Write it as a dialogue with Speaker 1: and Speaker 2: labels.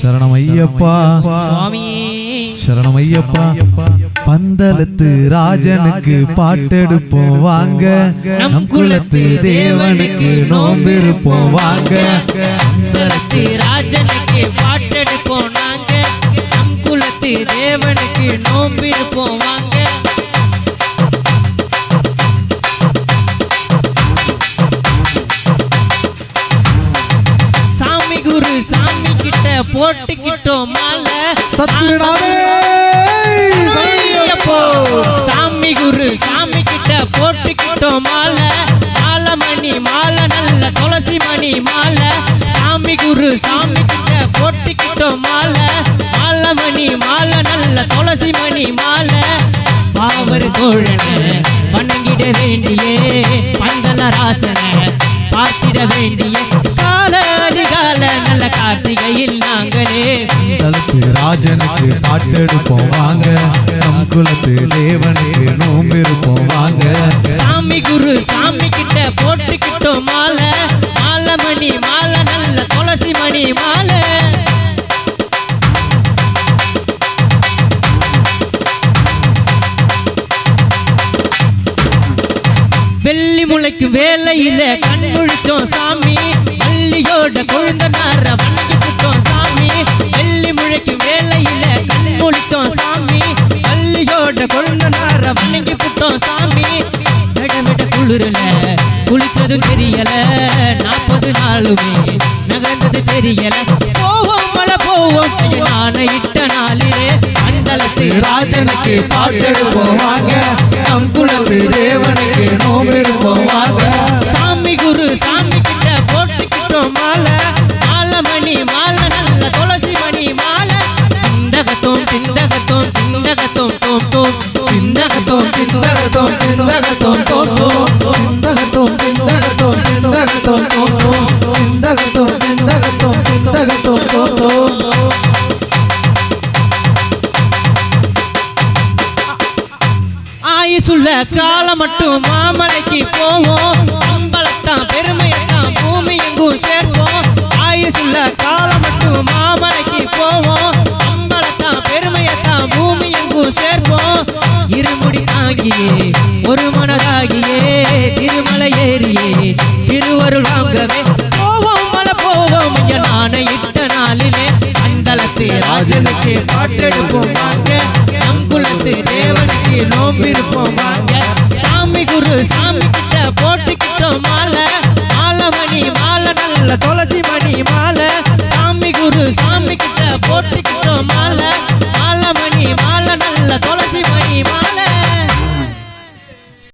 Speaker 1: சரணம் ஐயப்பா சரணம் ஐயப்பா பந்தலத்து ராஜனுக்கு பாட்டெடுப்போம் வாங்க. நம் குலத்து தேவனுக்கு நோம்பிருப்போம் வாங்க.
Speaker 2: குலத்து ராஜனுக்கு பாட்டெடுப்போம் நாங்க. நம் குலத்து தேவனுக்கு நோம்பிருப்போம் வாங்க. போட்டுக்கிட்டோம் மாலை
Speaker 1: சத்குருநாதே.
Speaker 2: சாமி குரு சாமி கிட்ட போட்டுக்கிட்டோம் மாலை மாலை மணி மாலை நல்ல துளசி மணி மாலை. சாமி குரு சாமி கிட்ட போட்டுக்கிட்டோம் மாலை மாலை மணி மாலை நல்ல துளசி மணி மாலை. பாவர் தோழன வணங்கிட வேண்டியே. பந்தல ராசன பார்த்திட வேண்டிய.
Speaker 1: ராஜனுக்கு பாட்டெடுப்போம் வாங்க. நம் குலத்து தேவனுக்கு நோம்பிருப்போம் வாங்க.
Speaker 2: சாமி குரு சாமி கிட்ட போட்டுக்கிட்டோம் மாலை. மாலை மணி மாலை நல்ல துளசி மணி மாலை. வெள்ளி முளைக்கு வேலையில கண் முழிச்சோம் சாமி. மல்லியோட கொழுந்த குளிச்சது தெரியல நாற்பது நாளுமே நகர்ந்தது தெரியல. போவோம் மழை போவோம் நான இட்ட நாளிலே அந்தளத்து
Speaker 1: ராஜனுக்கு பாட்டெடுப்போம் வாங்க.
Speaker 2: சொல்ல காலம் மட்டும் மாமலைக்கு போவோம். அம்பலத்தான் பெருமையத்தான் பூமி எங்கும் சேர்ப்போம் ஆயுசுள்ள காலம் மட்டும் மாமலைக்கு போவோம். அம்பலத்தான் பெருமையத்தான் பூமி எங்கும் சேர்ப்போம். இருமுடி தாங்கியே ஒரு மனதாகியே திருமலை ஏறியே திருவருள் வாங்கவே. போவோம் மலை போவோம் நானே இட்ட நாளிலே. அந்தலத்து ராஜனுக்கு பாட்டெடுப்போம் வாங்க. குலத்து தேவனுக்கு நோம்பிருப்போம் வாங்க சாமி குரு சாமி கிட்ட போட்டுக்கிட்டோம் மாலை. மாலை